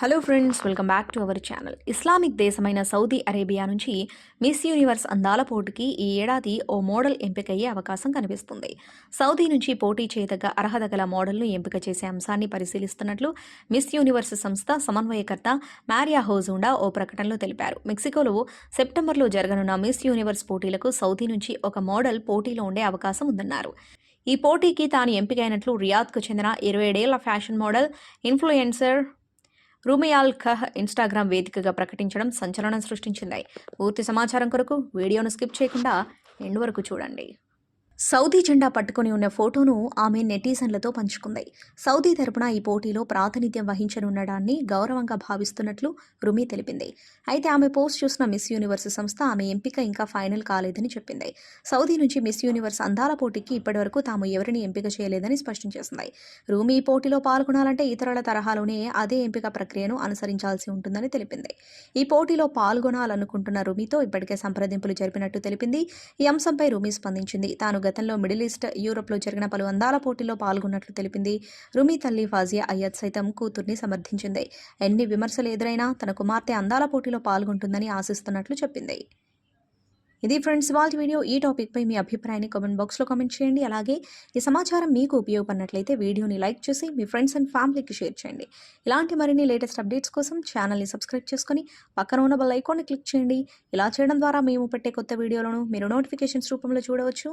Hello friends welcome back to our channel Islamic దేశమైన Saudi Arabia నుంచి miss universe అందాల పోటీకి ఈ ఏడాది ఓ మోడల్ ఎంపికయ్యే అవకాశం కనిపిస్తుంది. సౌదీ నుంచి పోటీ చేయదగ్గ అర్హత గల మోడల్ను ఎంపిక చేసే అంశాన్ని పరిశీలిస్తున్నట్లు మిస్ యూనివర్స్ సంస్థ సమన్వయకర్త మారియా హోజుండా ఓ ప్రకటనలో తెలిపారు. మెక్సికోలో సెప్టెంబర్లో జరగనున్న మిస్ యూనివర్స్ పోటీలకు సౌదీ నుంచి ఒక మోడల్ పోటీలో ఉండే అవకాశం ఉందన్నారు. ఈ పోటీకి తాను ఎంపికైనట్లు రియాద్కు చెందిన ఇరవై ఏడేళ్ళ ఫ్యాషన్ మోడల్ ఇన్ఫ్లుయెన్సర్ రూమియాల్ ఖహ్ ఇన్స్టాగ్రామ్ వేదికగా ప్రకటించడం సంచలనం సృష్టించింది. పూర్తి సమాచారం కొరకు వీడియోను స్కిప్ చేయకుండా ఎండ్ వరకు చూడండి. సౌదీ జెండా పట్టుకొని ఉన్న ఫోటోను ఆమె నెటిజన్లతో పంచుకుంది. సౌదీ తరపున ఈ పోటీలో ప్రాతినిధ్యం వహించనున్నడాన్ని గౌరవంగా భావిస్తున్నట్లు రుమి తెలిపింది. అయితే ఆమె పోస్ట్ చూసిన మిస్ యూనివర్స్ సంస్థ ఆమె ఎంపిక ఇంకా ఫైనల్ కాలేదని చెప్పింది. సౌదీ నుంచి మిస్ యూనివర్స్ అందాల పోటీకి ఇప్పటివరకు తాము ఎవరిని ఎంపిక చేయలేదని స్పష్టం చేసింది. రూమి ఈ పోటీలో పాల్గొనాలంటే ఇతరుల తరహాలోనే అదే ఎంపిక ప్రక్రియను అనుసరించాల్సి ఉంటుందని తెలిపింది. ఈ పోటీలో పాల్గొనాలనుకుంటున్న రుమితో ఇప్పటికే సంప్రదింపులు జరిపినట్టు తెలిపింది. ఈ అంశంపై రూమి స్పందించింది. తాను గతంలో మిడిల్ ఈస్ట్ యూరోప్లో జరిగిన పలు అందాల పోటీలో పాల్గొన్నట్లు తెలిపింది. రుమి తల్లి ఫాజియా అయ్యద్ సైతం కూతుర్ని సమర్థించింది. ఎన్ని విమర్శలు ఎదురైనా తన కుమార్తె అందాల పోటీలో పాల్గొంటుందని ఆశిస్తున్నట్లు చెప్పింది. ఇది ఫ్రెండ్స్ వాళ్ళ వీడియో ఈ టాపిక్పై మీ అభిప్రాయాన్ని కామెంట్ బాక్స్లో కామెంట్ చేయండి. అలాగే ఈ సమాచారం మీకు ఉపయోగపడినట్లయితే వీడియోని లైక్ చేసి మీ ఫ్రెండ్స్ అండ్ ఫ్యామిలీకి షేర్ చేయండి. ఇలాంటి మరిన్ని లేటెస్ట్ అప్డేట్స్ కోసం ఛానల్ని సబ్స్క్రైబ్ చేసుకొని పక్కన ఉన్న బెల్ ఐకాన్ని క్లిక్ చేయండి. ఇలా చేయడం ద్వారా మేము పెట్టే కొత్త వీడియోలను మీరు నోటిఫికేషన్స్ రూపంలో చూడవచ్చు.